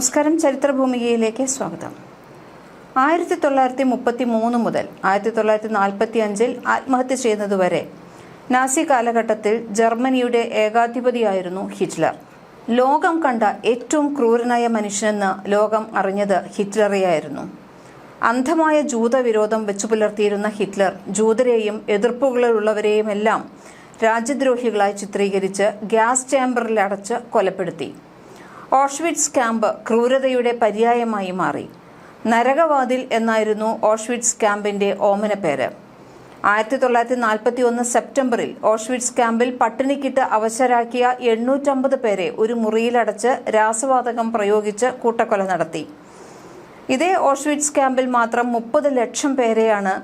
നമസ്കാരം ചരിത്രഭൂമികയിലേക്ക് സ്വാഗതം. ആയിരത്തി തൊള്ളായിരത്തി മുപ്പത്തി മൂന്ന് മുതൽ ആയിരത്തി തൊള്ളായിരത്തി നാൽപ്പത്തി അഞ്ചിൽ ആത്മഹത്യ ചെയ്യുന്നതുവരെ നാസി കാലഘട്ടത്തിൽ ജർമ്മനിയുടെ ഏകാധിപതിയായിരുന്നു ഹിറ്റ്ലർ. ലോകം കണ്ട ഏറ്റവും ക്രൂരനായ മനുഷ്യനെന്ന് ലോകം അറിഞ്ഞത് ഹിറ്റ്ലറെയായിരുന്നു. അന്ധമായ ജൂതവിരോധം വെച്ചു പുലർത്തിയിരുന്ന ഹിറ്റ്ലർ ജൂതരെയും എതിർപ്പുകളിലുള്ളവരെയുമെല്ലാം രാജ്യദ്രോഹികളായി ചിത്രീകരിച്ച് ഗ്യാസ് ചേംബറിൽ അടച്ച് കൊലപ്പെടുത്തി. ഓഷ്വിറ്റ്സ് ക്യാമ്പ് ക്രൂരതയുടെ പര്യായമായി മാറി. നരകവാതിൽ എന്നായിരുന്നു ഓഷ്വിറ്റ്സ് ക്യാമ്പിന്റെ പേര് ആയിരത്തി തൊള്ളായിരത്തി നാൽപ്പത്തി ഒന്ന് സെപ്റ്റംബറിൽ ഓഷ്വിറ്റ്സ് ക്യാമ്പിൽ പട്ടിണിക്കിട്ട് അവശരാക്കിയ എണ്ണൂറ്റമ്പത് പേരെ ഒരു മുറിയിലടച്ച് രാസവാതകം പ്രയോഗിച്ച് കൂട്ടക്കൊല നടത്തി. ഇതേ ഓഷ്വിറ്റ്സ് ക്യാമ്പിൽ മാത്രം മുപ്പത് ലക്ഷം പേരെയാണ്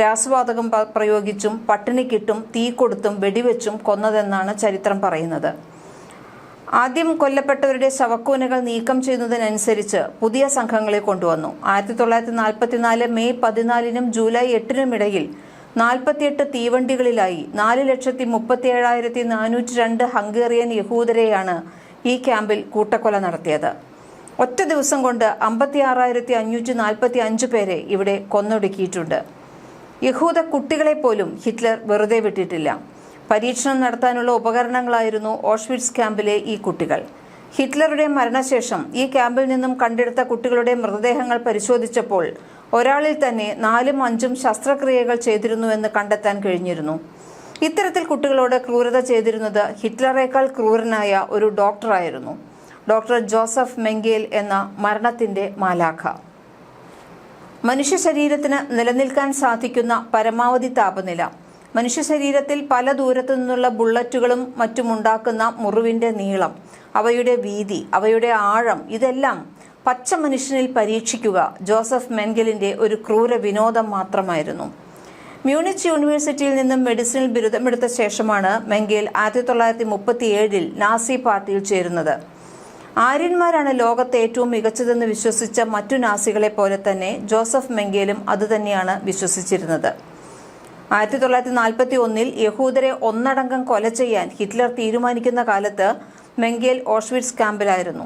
രാസവാതകം പ്രയോഗിച്ചും പട്ടിണിക്കിട്ടും തീ കൊടുത്തും വെടിവെച്ചും കൊന്നതെന്നാണ് ചരിത്രം പറയുന്നത്. ആദ്യം കൊല്ലപ്പെട്ടവരുടെ ശവക്കൂനകൾ നീക്കം ചെയ്യുന്നതിനനുസരിച്ച് പുതിയ സംഘങ്ങളെ കൊണ്ടുവന്നു. ആയിരത്തി തൊള്ളായിരത്തി നാൽപ്പത്തിനാല് മെയ് പതിനാലിനും ജൂലൈ എട്ടിനും ഇടയിൽ നാൽപ്പത്തിയെട്ട് തീവണ്ടികളിലായി നാല് ലക്ഷത്തി മുപ്പത്തി ഏഴായിരത്തി നാനൂറ്റി രണ്ട് ഹംഗേറിയൻ യഹൂദരെയാണ് ഈ ക്യാമ്പിൽ കൂട്ടക്കൊല നടത്തിയത്. ഒറ്റ ദിവസം കൊണ്ട് അമ്പത്തി ആറായിരത്തി അഞ്ഞൂറ്റി നാൽപ്പത്തി അഞ്ച് പേരെ ഇവിടെ കൊന്നൊടുക്കിയിട്ടുണ്ട്. യഹൂദ കുട്ടികളെ പോലും ഹിറ്റ്ലർ വെറുതെ വിട്ടിട്ടില്ല. പരീക്ഷണം നടത്താനുള്ള ഉപകരണങ്ങളായിരുന്നു ഓഷ്വിറ്റ്സ് ക്യാമ്പിലെ ഈ കുട്ടികൾ. ഹിറ്റ്ലറുടെ മരണശേഷം ഈ ക്യാമ്പിൽ നിന്നും കണ്ടെടുത്ത കുട്ടികളുടെ മൃതദേഹങ്ങൾ പരിശോധിച്ചപ്പോൾ ഒരാളിൽ തന്നെ നാലും അഞ്ചും ശസ്ത്രക്രിയകൾ ചെയ്തിരുന്നുവെന്ന് കണ്ടെത്താൻ കഴിഞ്ഞിരുന്നു. ഇത്തരത്തിൽ കുട്ടികളോട് ക്രൂരത ചെയ്തിരുന്നത് ഹിറ്റ്ലറേക്കാൾ ക്രൂരനായ ഒരു ഡോക്ടറായിരുന്നു. ഡോക്ടർ ജോസഫ് മെങ്കേൽ എന്ന മരണത്തിന്റെ മാലാഖ. മനുഷ്യ ശരീരത്തിന് നിലനിൽക്കാൻ സാധിക്കുന്ന പരമാവധി താപനില മനുഷ്യ ശരീരത്തിൽ പല ദൂരത്തു നിന്നുള്ള ബുള്ളറ്റുകളും മറ്റുമുണ്ടാക്കുന്ന മുറിവിന്റെ നീളം അവയുടെ വീതി അവയുടെ ആഴം ഇതെല്ലാം പച്ച മനുഷ്യനിൽ പരീക്ഷിക്കുക ജോസഫ് മെൻഗലിന്റെ ഒരു ക്രൂര വിനോദം മാത്രമായിരുന്നു. മ്യൂണിച്ച് യൂണിവേഴ്സിറ്റിയിൽ നിന്നും മെഡിസിനിൽ ബിരുദമെടുത്ത ശേഷമാണ് മെങ്കേൽ ആയിരത്തി തൊള്ളായിരത്തി മുപ്പത്തി ഏഴിൽ നാസി പാർട്ടിയിൽ ചേരുന്നത്. ആര്യന്മാരാണ് ലോകത്തെ ഏറ്റവും മികച്ചതെന്ന് വിശ്വസിച്ച മറ്റു നാസികളെ പോലെ തന്നെ ജോസഫ് മെങ്കേലും അതുതന്നെയാണ് വിശ്വസിച്ചിരുന്നത്. ആയിരത്തി തൊള്ളായിരത്തി നാൽപ്പത്തി ഒന്നിൽ യഹൂദരെ ഒന്നടങ്കം കൊല ചെയ്യാൻ ഹിറ്റ്ലർ തീരുമാനിക്കുന്ന കാലത്ത് മെങ്കേൽ ഓഷ്വിറ്റ്സ് ക്യാമ്പിലായിരുന്നു.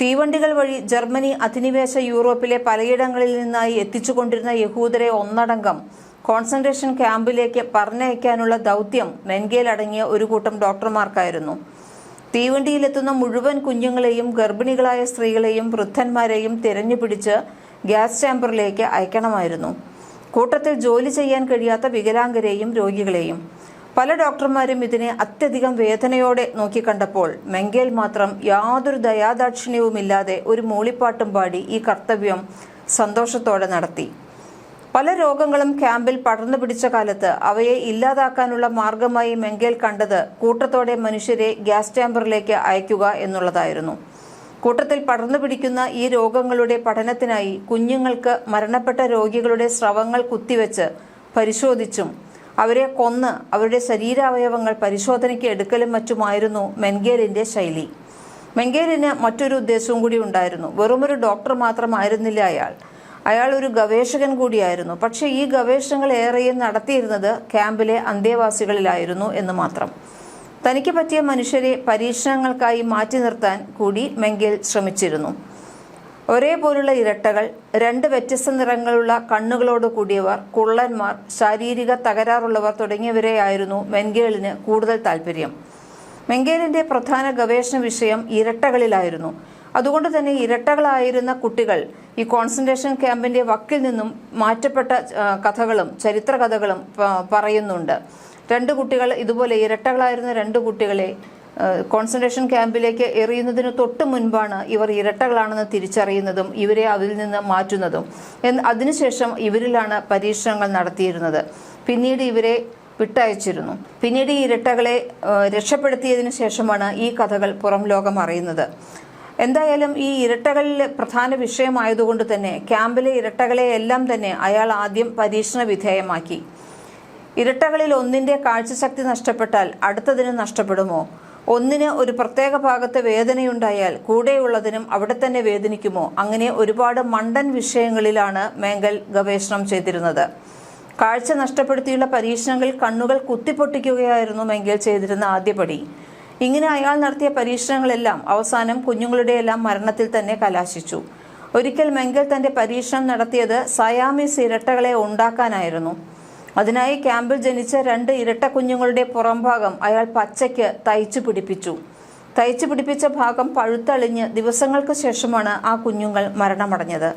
തീവണ്ടികൾ വഴി ജർമ്മനി അധിനിവേശ യൂറോപ്പിലെ പലയിടങ്ങളിൽ നിന്നായി എത്തിച്ചുകൊണ്ടിരുന്ന യഹൂദരെ ഒന്നടങ്കം കോൺസെൻട്രേഷൻ ക്യാമ്പിലേക്ക് പറഞ്ഞയക്കാനുള്ള ദൗത്യം മെൻഗേൽ അടങ്ങിയ ഒരു കൂട്ടം ഡോക്ടർമാർക്കായിരുന്നു. തീവണ്ടിയിലെത്തുന്ന മുഴുവൻ കുഞ്ഞുങ്ങളെയും ഗർഭിണികളായ സ്ത്രീകളെയും വൃദ്ധന്മാരെയും തിരഞ്ഞുപിടിച്ച് ഗ്യാസ് ചാമ്പറിലേക്ക് അയക്കണമായിരുന്നു. കൂട്ടത്തിൽ ജോലി ചെയ്യാൻ കഴിയാത്ത വികലാംഗരെയും രോഗികളെയും. പല ഡോക്ടർമാരും ഇതിനെ അത്യധികം വേദനയോടെ നോക്കിക്കണ്ടപ്പോൾ മെങ്കേൽ മാത്രം യാതൊരു ദയാദാക്ഷിണ്യവുമില്ലാതെ ഒരു മൂളിപ്പാട്ടും പാടി ഈ കർത്തവ്യം സന്തോഷത്തോടെ നടത്തി. പല രോഗങ്ങളും ക്യാമ്പിൽ പടർന്നു പിടിച്ച കാലത്ത് അവയെ ഇല്ലാതാക്കാനുള്ള മാർഗമായി മെങ്കേൽ കണ്ടത് കൂട്ടത്തോടെ മനുഷ്യരെ ഗ്യാസ് ചാമ്പറിലേക്ക് അയക്കുക എന്നുള്ളതായിരുന്നു. കൂട്ടത്തിൽ പടർന്നു പിടിക്കുന്ന ഈ രോഗങ്ങളുടെ പഠനത്തിനായി കുഞ്ഞുങ്ങൾക്ക് മരണപ്പെട്ട രോഗികളുടെ സ്രവങ്ങൾ കുത്തിവെച്ച് പരിശോധിച്ചും അവരെ കൊന്ന് അവരുടെ ശരീരാവയവങ്ങൾ പരിശോധനയ്ക്ക് എടുക്കലും മറ്റുമായിരുന്നു മെൻഗേലിന്റെ ശൈലി. മെങ്കേലിന് മറ്റൊരു ഉദ്ദേശവും കൂടി ഉണ്ടായിരുന്നു. വെറുമൊരു ഡോക്ടർ മാത്രമായിരുന്നില്ല അയാൾ. അയാൾ ഒരു ഗവേഷകൻ കൂടിയായിരുന്നു. പക്ഷേ ഈ ഗവേഷണങ്ങൾ ഏറെയും നടത്തിയിരുന്നത് ക്യാമ്പിലെ അന്തേവാസികളിലായിരുന്നു എന്ന് മാത്രം. തനിക്ക് പറ്റിയ മനുഷ്യരെ പരീക്ഷണങ്ങൾക്കായി മാറ്റി നിർത്താൻ കൂടി മെങ്കിൽ ശ്രമിച്ചിരുന്നു. ഒരേപോലുള്ള ഇരട്ടകൾ രണ്ട് വ്യത്യസ്ത നിറങ്ങളുള്ള കണ്ണുകളോട് കൂടിയവർ കുള്ളന്മാർ ശാരീരിക തകരാറുള്ളവർ തുടങ്ങിയവരെയായിരുന്നു മെങ്കേലിന് കൂടുതൽ താല്പര്യം മെങ്കേലിന്റെ പ്രധാന ഗവേഷണ വിഷയം ഇരട്ടകളിലായിരുന്നു. അതുകൊണ്ട് തന്നെ ഇരട്ടകളായിരുന്ന കുട്ടികൾ ഈ കോൺസെൻട്രേഷൻ ക്യാമ്പിന്റെ വക്കിൽ നിന്നും മാറ്റപ്പെട്ട കഥകളും ചരിത്ര കഥകളും പറയുന്നുണ്ട്. രണ്ട് കുട്ടികൾ ഇതുപോലെ ഇരട്ടകളായിരുന്ന രണ്ട് കുട്ടികളെ കോൺസെൻട്രേഷൻ ക്യാമ്പിലേക്ക് എറിയുന്നതിന് തൊട്ട് മുൻപാണ് ഇവർ ഇരട്ടകളാണെന്ന് തിരിച്ചറിയുന്നതും ഇവരെ അതിൽ നിന്ന് മാറ്റുന്നതും. എന്ന് അതിനുശേഷം ഇവരിലാണ് പരീക്ഷണങ്ങൾ നടത്തിയിരുന്നത്. പിന്നീട് ഇവരെ വിട്ടയച്ചിരുന്നു. പിന്നീട് ഈ ഇരട്ടകളെ രക്ഷപ്പെടുത്തിയതിനു ശേഷമാണ് ഈ കഥകൾ പുറം ലോകം അറിയുന്നത്. എന്തായാലും ഈ ഇരട്ടകളിലെ പ്രധാന വിഷയമായതുകൊണ്ട് തന്നെ ക്യാമ്പിലെ ഇരട്ടകളെ എല്ലാം തന്നെ അയാൾ ആദ്യം പരീക്ഷണ വിധേയമാക്കി. ഇരട്ടകളിൽ ഒന്നിന്റെ കാഴ്ചശക്തി നഷ്ടപ്പെട്ടാൽ അടുത്തതിന് നഷ്ടപ്പെടുമോ? ഒന്നിന് ഒരു പ്രത്യേക ഭാഗത്ത് വേദനയുണ്ടായാൽ കൂടെയുള്ളതിനും അവിടെ തന്നെ വേദനിക്കുമോ? അങ്ങനെ ഒരുപാട് മണ്ടൻ വിഷയങ്ങളിലാണ് മേങ്കൽ ഗവേഷണം ചെയ്തിരുന്നത്. കാഴ്ച നഷ്ടപ്പെടുത്തിയുള്ള പരീക്ഷണങ്ങളിൽ കണ്ണുകൾ കുത്തിപ്പൊട്ടിക്കുകയായിരുന്നു മെങ്കൽ ചെയ്തിരുന്ന ആദ്യപടി ഇങ്ങനെ അയാൾ നടത്തിയ പരീക്ഷണങ്ങളെല്ലാം അവസാനം കുഞ്ഞുങ്ങളുടെയെല്ലാം മരണത്തിൽ തന്നെ കലാശിച്ചു. ഒരിക്കൽ മെങ്കൽ തന്റെ പരീക്ഷണം നടത്തിയത് സയാമിസ് ഇരട്ടകളെ ഉണ്ടാക്കാനായിരുന്നു. അതിനായി ക്യാമ്പിൽ ജനിച്ച രണ്ട് ഇരട്ട കുഞ്ഞുങ്ങളുടെ പുറംഭാഗം അയാൾ പച്ചയ്ക്ക് തയ്ച്ചു പിടിപ്പിച്ചു. തയ്ച്ചു പിടിപ്പിച്ച ഭാഗം പഴുത്തളിഞ്ഞ് ദിവസങ്ങൾക്ക് ശേഷമാണ് ആ കുഞ്ഞുങ്ങൾ മരണമടഞ്ഞത്.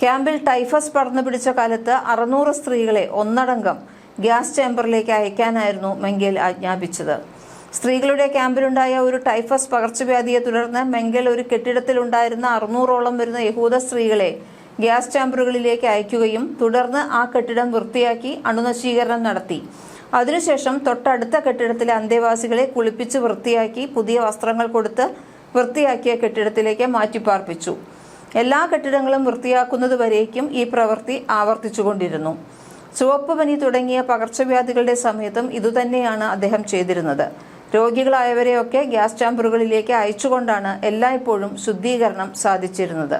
ക്യാമ്പിൽ ടൈഫസ് പടർന്നു പിടിച്ച കാലത്ത് അറുന്നൂറ് സ്ത്രീകളെ ഒന്നടങ്കം ഗ്യാസ് ചേംബറിലേക്ക് അയക്കാനായിരുന്നു മെങ്കേൽ ആജ്ഞാപിച്ചത്. സ്ത്രീകളുടെ ക്യാമ്പിലുണ്ടായ ഒരു ടൈഫസ് പകർച്ചവ്യാധിയെ തുടർന്ന് മെങ്കൽ ഒരു കെട്ടിടത്തിലുണ്ടായിരുന്ന അറുന്നൂറോളം വരുന്ന യഹൂദ സ്ത്രീകളെ ഗ്യാസ് ചാമ്പറുകളിലേക്ക് അയക്കുകയും തുടർന്ന് ആ കെട്ടിടം വൃത്തിയാക്കി അണുനശീകരണം നടത്തി. അതിനുശേഷം തൊട്ടടുത്ത കെട്ടിടത്തിലെ അന്തേവാസികളെ കുളിപ്പിച്ച് വൃത്തിയാക്കി പുതിയ വസ്ത്രങ്ങൾ കൊടുത്ത് വൃത്തിയാക്കിയ കെട്ടിടത്തിലേക്ക് മാറ്റിപ്പാർപ്പിച്ചു. എല്ലാ കെട്ടിടങ്ങളും വൃത്തിയാക്കുന്നതുവരേക്കും ഈ പ്രവൃത്തി ആവർത്തിച്ചുകൊണ്ടിരുന്നു. ചുവപ്പ് പനി തുടങ്ങിയ പകർച്ചവ്യാധികളുടെ സമയത്തും ഇതുതന്നെയാണ് അദ്ദേഹം ചെയ്തിരുന്നത്. രോഗികളായവരെയൊക്കെ ഗ്യാസ് ചാമ്പറുകളിലേക്ക് അയച്ചുകൊണ്ടാണ് എല്ലായ്പ്പോഴും ശുദ്ധീകരണം സാധിച്ചിരുന്നത്.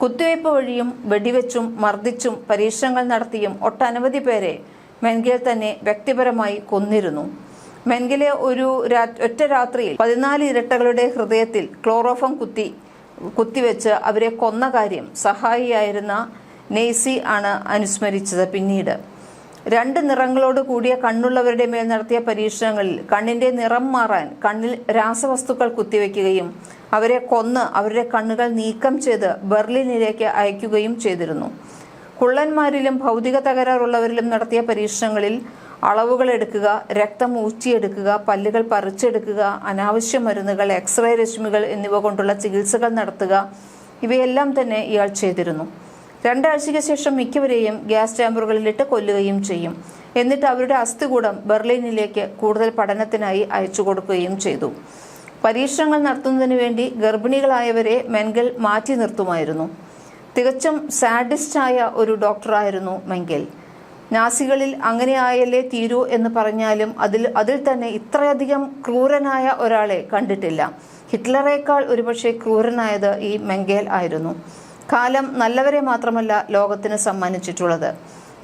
കുത്തിവയ്പ് വഴിയും വെടിവെച്ചും മർദ്ദിച്ചും പരീക്ഷണങ്ങൾ നടത്തിയും ഒട്ടനവധി പേരെ മെൻഗേൽ തന്നെ വ്യക്തിപരമായി കൊന്നിരുന്നു. മെൻഗിലെ ഒരു ഒറ്റ രാത്രിയിൽ പതിനാല് ഇരട്ടകളുടെ ഹൃദയത്തിൽ ക്ലോറോഫം കുത്തി കുത്തിവെച്ച് അവരെ കൊന്ന കാര്യം സഹായിയായിരുന്ന നെയ്സി ആണ് അനുസ്മരിച്ചത് പിന്നീട്. രണ്ട് നിറങ്ങളോട് കൂടിയ കണ്ണുള്ളവരുടെ മേൽ നടത്തിയ പരീക്ഷണങ്ങളിൽ കണ്ണിന്റെ നിറം മാറാൻ കണ്ണിൽ രാസവസ്തുക്കൾ കുത്തിവെക്കുകയും അവരെ കൊന്ന് അവരുടെ കണ്ണുകൾ നീക്കം ചെയ്ത് ബെർലിനിലേക്ക് അയക്കുകയും ചെയ്തിരുന്നു. കുള്ളന്മാരിലും ഭൗതിക തകരാറുള്ളവരിലും നടത്തിയ പരീക്ഷണങ്ങളിൽ അളവുകൾ എടുക്കുക രക്തം ഊറ്റിയെടുക്കുക പല്ലുകൾ പറിച്ചെടുക്കുക അനാവശ്യ മരുന്നുകൾ എക്സ്റേ രശ്മികൾ എന്നിവ കൊണ്ടുള്ള ചികിത്സകൾ നടത്തുക ഇവയെല്ലാം തന്നെ ഇയാൾ ചെയ്തിരുന്നു. രണ്ടാഴ്ചയ്ക്ക് ശേഷം മിക്കവരെയും ഗ്യാസ് ചാമ്പറുകളിലിട്ട് കൊല്ലുകയും ചെയ്യും. എന്നിട്ട് അവരുടെ അസ്ഥികൂടം ബെർലിനിലേക്ക് കൂടുതൽ പഠനത്തിനായി അയച്ചു കൊടുക്കുകയും ചെയ്തു. പരീക്ഷണങ്ങൾ നടത്തുന്നതിന് വേണ്ടി ഗർഭിണികളായവരെ മെൻഗൽ മാറ്റി നിർത്തുമായിരുന്നു. തികച്ചും സാഡിസ്റ്റായ ഒരു ഡോക്ടറായിരുന്നു മെങ്കൽ നാസികളിൽ അങ്ങനെ ആയല്ലേ തീരൂ എന്ന് പറഞ്ഞാലും അതിൽ അതിൽ തന്നെ ഇത്രയധികം ക്രൂരനായ ഒരാളെ കണ്ടിട്ടില്ല. ഹിറ്റ്ലറേക്കാൾ ഒരുപക്ഷെ ക്രൂരനായത് ഈ മെങ്കേൽ ആയിരുന്നു. കാലം നല്ലവരെ മാത്രമല്ല ലോകത്തിന് സമ്മാനിച്ചിട്ടുള്ളത്.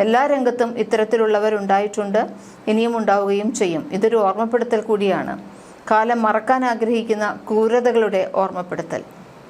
എല്ലാ രംഗത്തും ഇത്തരത്തിലുള്ളവരുണ്ടായിട്ടുണ്ട് ഇനിയും ഉണ്ടാവുകയും ചെയ്യും. ഇതൊരു ഓർമ്മപ്പെടുത്തൽ കൂടിയാണ്. കാലം മറക്കാൻ ആഗ്രഹിക്കുന്ന ക്രൂരതകളുടെ ഓർമ്മപ്പെടുത്തൽ.